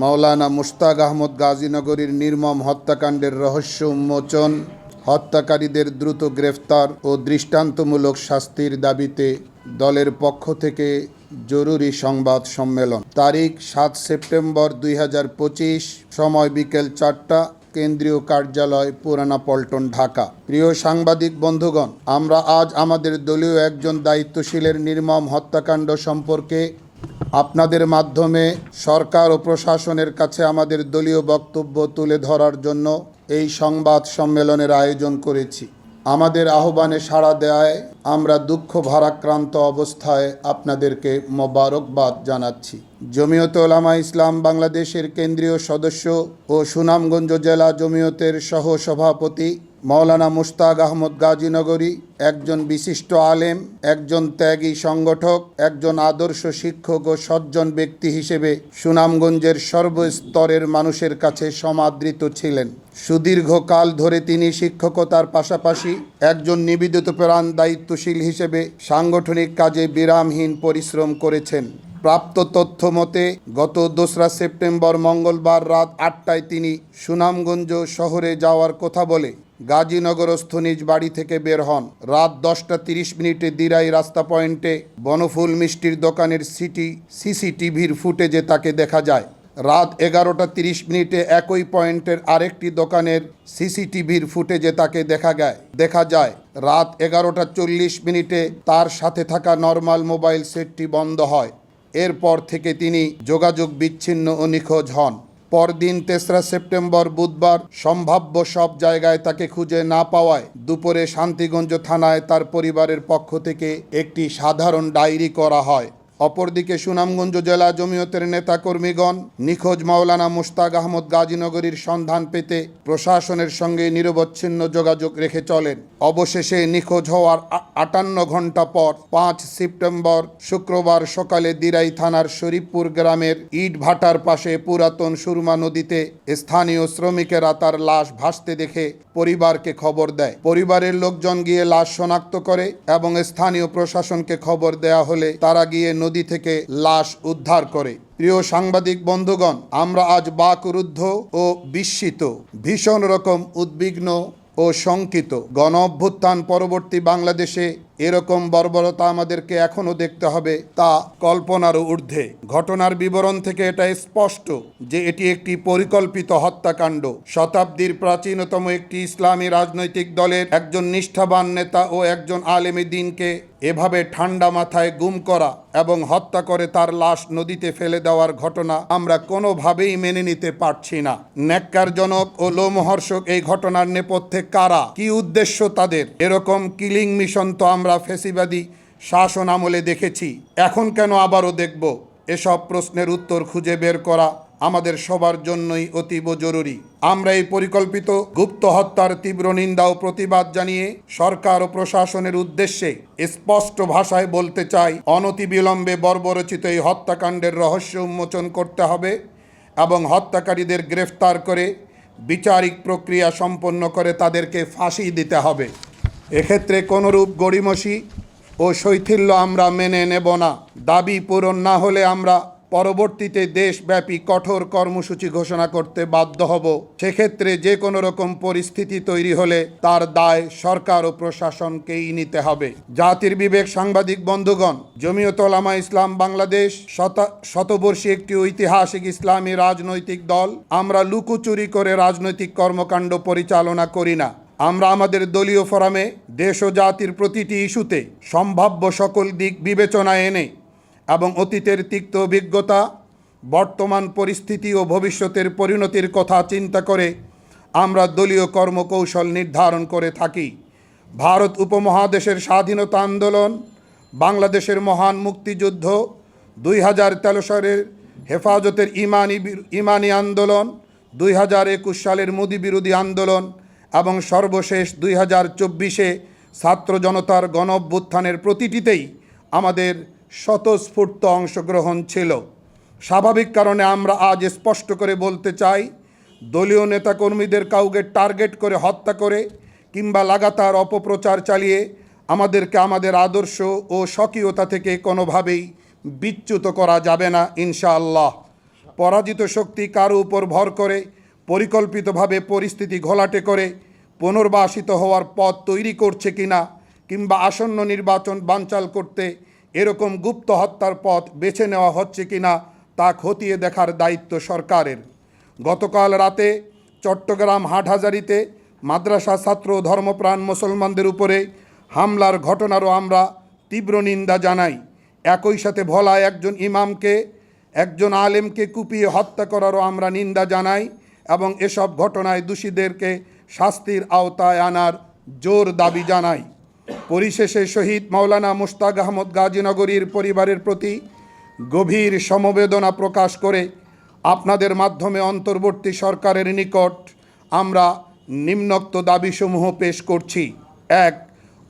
মাওলানা মুশতাক আহমদ গাজীনগরীর নির্মম হত্যাকাণ্ডের রহস্য উন্মোচন, হত্যাকারীদের দ্রুত গ্রেফতার ও দৃষ্টান্তমূলক শাস্তির দাবিতে দলের পক্ষ থেকে জরুরি সংবাদ সম্মেলন। তারিখ সাত সেপ্টেম্বর দুই হাজার পঁচিশ, সময় বিকেল চারটা, কেন্দ্রীয় কার্যালয় পুরানা পল্টন ঢাকা। প্রিয় সাংবাদিক বন্ধুগণ, আমরা আজ আমাদের দলীয় একজন দায়িত্বশীলের নির্মম হত্যাকাণ্ড সম্পর্কে আপনাদের মাধ্যমে সরকার ও প্রশাসনের কাছে আমাদের দলীয় বক্তব্য তুলে ধরার জন্য এই সংবাদ সম্মেলনের আয়োজন করেছি। আমাদের আহ্বানে সাড়া দেয়, আমরা দুঃখ ভারাক্রান্ত অবস্থায় আপনাদেরকে মোবারকবাদ জানাচ্ছি। জমিয়ত ওলামা ইসলাম বাংলাদেশের কেন্দ্রীয় সদস্য ও সুনামগঞ্জ জেলা জমিয়তের সহ সভাপতি মৌলানা মুশতাক আহমদ গাজীনগরী, একজন বিশিষ্ট আলেম, একজন ত্যাগী সংগঠক, একজন আদর্শ শিক্ষক ও সজ্জন ব্যক্তি হিসেবে সুনামগঞ্জের সর্বস্তরের মানুষের কাছে সমাদৃত ছিলেন। সুদীর্ঘকাল ধরে তিনি শিক্ষকতার পাশাপাশি একজন নিবেদিত প্রাণ দায়িত্বশীল হিসেবে সাংগঠনিক কাজে বিরামহীন পরিশ্রম করেছেন। প্রাপ্ত তথ্য মতে, গত দোসরা সেপ্টেম্বর মঙ্গলবার রাত আটটায় তিনি সুনামগঞ্জ শহরে যাওয়ার কথা বলে গাজীনগরস্থ নিজ বাড়ি থেকে বের হন। রাত দশটা তিরিশ মিনিটে দিরাই রাস্তা পয়েন্টে বনফুল মিষ্টির দোকানের সিটি, সিসিটিভির ফুটেজে তাকে দেখা যায়। রাত এগারোটা তিরিশ মিনিটে একই পয়েন্টের আরেকটি দোকানের সিসিটিভির ফুটেজে তাকে দেখা যায় দেখা যায়, রাত এগারোটা চল্লিশ মিনিটে তার সাথে থাকা নর্মাল মোবাইল সেটটি বন্ধ হয়। এরপর থেকে তিনি যোগাযোগ বিচ্ছিন্ন ও নিখোঁজ হন। পরদিন তেসরা সেপ্টেম্বর বুধবার সম্ভাব্য সব জায়গায় তাকে খুঁজে না পাওয়ায় দুপুরে শান্তিগঞ্জ থানায় তার পরিবারের পক্ষ থেকে একটি সাধারণ ডায়েরি করা হয়। অপরদিকে সুনামগঞ্জ জেলা জমিয়তের নেতাকর্মীগণ নিখোঁজ মাওলানা মুশতাক আহমদ গাজীনগরীর সন্ধান পেতে প্রশাসনের সঙ্গে নিরবচ্ছিন্ন যোগাযোগ রেখে চলেন। অবশেষে নিখোঁজ হওয়ার আটান্ন ঘণ্টা পর পাঁচ সেপ্টেম্বর শুক্রবার সকালে দিরাই থানার শরীফপুর গ্রামের ইট ভাটার পাশে পুরাতন সুরমা নদীতে স্থানীয় শ্রমিকেরা তার লাশ ভাসতে দেখে পরিবারকে খবর দেয়। পরিবারের লোকজন গিয়ে লাশ শনাক্ত করে এবং স্থানীয় প্রশাসনকে খবর দেয়া হলে তারা গিয়ে নদী থেকে লাশ উদ্ধার করে। প্রিয় সাংবাদিক বন্ধুগণ, আমরা আজ বাকরুদ্ধ ও বিস্মিত, ভীষণ রকম উদ্বিগ্ন ও শঙ্কিত। গণ অভ্যুত্থান পরবর্তী বাংলাদেশে এরকম বর্বরতা আমাদেরকে এখনও দেখতে হবে তা কল্পনারও ঊর্ধ্বে। ঘটনার বিবরণ থেকে এটা স্পষ্ট যে এটি একটি পরিকল্পিত হত্যাকাণ্ড। শতাব্দীর প্রাচীনতম একটি ইসলামী রাজনৈতিক দলের একজন নিষ্ঠাবান নেতা ও একজন আলেমী দিনকে এভাবে ঠান্ডা মাথায় গুম করা এবং হত্যা করে তার লাশ নদীতে ফেলে দেওয়ার ঘটনা আমরা কোনোভাবেই মেনে নিতে পারছি না। ন্যাক্কারজনক ও লোমহর্ষক এই ঘটনার নেপথ্যে কারা? কি উদ্দেশ্য তাদের? এরকম কিলিং মিশন তো আমরা ফেসিবাদী শাসন আমলে দেখেছি। এখন কেন আবারও দেখব? এসব প্রশ্নের উত্তর খুঁজে বের করা আমাদের সবার জন্যই অতীব জরুরি। আমরা এই পরিকল্পিত গুপ্ত হত্যার তীব্র নিন্দা ও প্রতিবাদ জানিয়ে সরকার ও প্রশাসনের উদ্দেশ্যে স্পষ্ট ভাষায় বলতে চাই, অনতিবিলম্বে বর্বরচিত এই হত্যাকাণ্ডের রহস্য উন্মোচন করতে হবে এবং হত্যাকারীদের গ্রেফতার করে বিচারিক প্রক্রিয়া সম্পন্ন করে তাদেরকে ফাঁসি দিতে হবে। এক্ষেত্রে কোনোরূপ গড়িমসি ও শৈথিল্য আমরা মেনে নেব না। দাবি পূরণ না হলে আমরা পরবর্তীতে দেশব্যাপী কঠোর কর্মসূচি ঘোষণা করতে বাধ্য হব। সেক্ষেত্রে যে কোনো রকম পরিস্থিতি তৈরি হলে তার দায় সরকার ও প্রশাসনকেই নিতে হবে। জাতির বিবেক, সাংবাদিক, বন্ধুগণ, জমিয়ত ওলামা ইসলাম বাংলাদেশ, শত, শতবর্ষী একটি ঐতিহাসিক ইসলামী রাজনৈতিক দল, আমরা লুকোচুরি করে রাজনৈতিক কর্মকাণ্ড পরিচালনা করি না। আমরা আমাদের দলীয় ফোরামে দেশ ও জাতির প্রতিটি ইস্যুতে সম্ভাব্য সকল দিক বিবেচনায় এনে এবং অতীতের তিক্ত অভিজ্ঞতা, বর্তমান পরিস্থিতি ও ভবিষ্যতের পরিণতির কথা চিন্তা করে আমরা দলীয় কর্মকৌশল নির্ধারণ করে থাকি। ভারত উপমহাদেশের স্বাধীনতা আন্দোলন, বাংলাদেশের মহান মুক্তিযুদ্ধ, দুই হাজার তেরো সালের হেফাজতের ইমানি ইমানি আন্দোলন, দুই হাজার একুশ সালের মোদী বিরোধী আন্দোলন এবং সর্বশেষ দুই হাজার চব্বিশে ছাত্র জনতার গণঅভ্যুত্থানের প্রতিটিতেই আমাদের স্বতঃস্ফূর্ত অংশগ্রহণ ছিল। স্বাভাবিক কারণে আমরা আজ স্পষ্ট করে বলতে চাই, দলীয় নেতাকর্মীদের কাউকে টার্গেট করে হত্যা করে কিংবা লাগাতার অপপ্রচার চালিয়ে আমাদেরকে আমাদের আদর্শ ও স্বকীয়তা থেকে কোনোভাবেই বিচ্যুত করা যাবে না, ইনশাআল্লাহ। পরাজিত শক্তি কারও উপর ভর করে পরিকল্পিতভাবে পরিস্থিতি ঘোলাটে করে পুনর্বাসিত হওয়ার পথ তৈরি করছে কিনা কিংবা আসন্ন নির্বাচন বানচাল করতে এরকম গুপ্ত হত্যার পথ বেছে নেওয়া হচ্ছে কিনা তা খতিয়ে দেখার দায়িত্ব সরকারের। গতকাল রাতে চট্টগ্রাম হাটহাজারিতে মাদ্রাসা ছাত্র ধর্মপ্রাণ মুসলমানদের উপরে হামলার ঘটনারও আমরা তীব্র নিন্দা জানাই। একই সাথে ভোলায় একজন ইমামকে, একজন আলেমকে কুপিয়ে হত্যা করারও আমরা নিন্দা জানাই। এবং এসব ঘটনায় দোষীদেরকে শাস্তির আওতায় আনার জোর দাবি জানাই। পরিশেষে শহীদ মাওলানা মুশতাক আহমদ গাজীনগরীর পরিবারের প্রতি গভীর সমবেদনা প্রকাশ করে, আপনাদের মাধ্যমে অন্তর্বর্তী সরকারের নিকট আমরা নিম্নোক্ত দাবিসমূহ পেশ করছি। এক,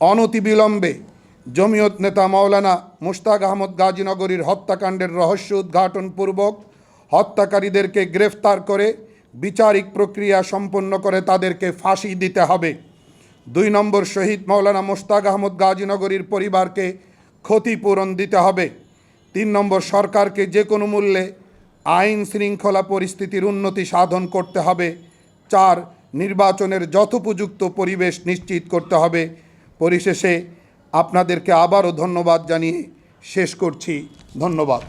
অনতিবিলম্বে জমিয়ত নেতা মাওলানা মুশতাক আহমদ গাজীনগরীর হত্যাকাণ্ডের রহস্য উদ্ঘাটনপূর্বক হত্যাকারীদেরকে গ্রেফতার করে বিচারিক প্রক্রিয়া সম্পন্ন করে তাদেরকে ফাঁসি দিতে হবে। দুই নম্বর শহীদ মাওলানা মোস্তাক আহমদ গাজীনগরীর পরিবারকে ক্ষতিপূরণ দিতে হবে। তিন নম্বর সরকারকে যে কোনো মূল্যে আইন শৃঙ্খলা পরিস্থিতির উন্নতি সাধন করতে হবে। চার, নির্বাচনের যথোপযুক্ত পরিবেশ নিশ্চিত করতে হবে। পরিশেষে আপনাদেরকে আবারও ধন্যবাদ জানিয়ে শেষ করছি। ধন্যবাদ।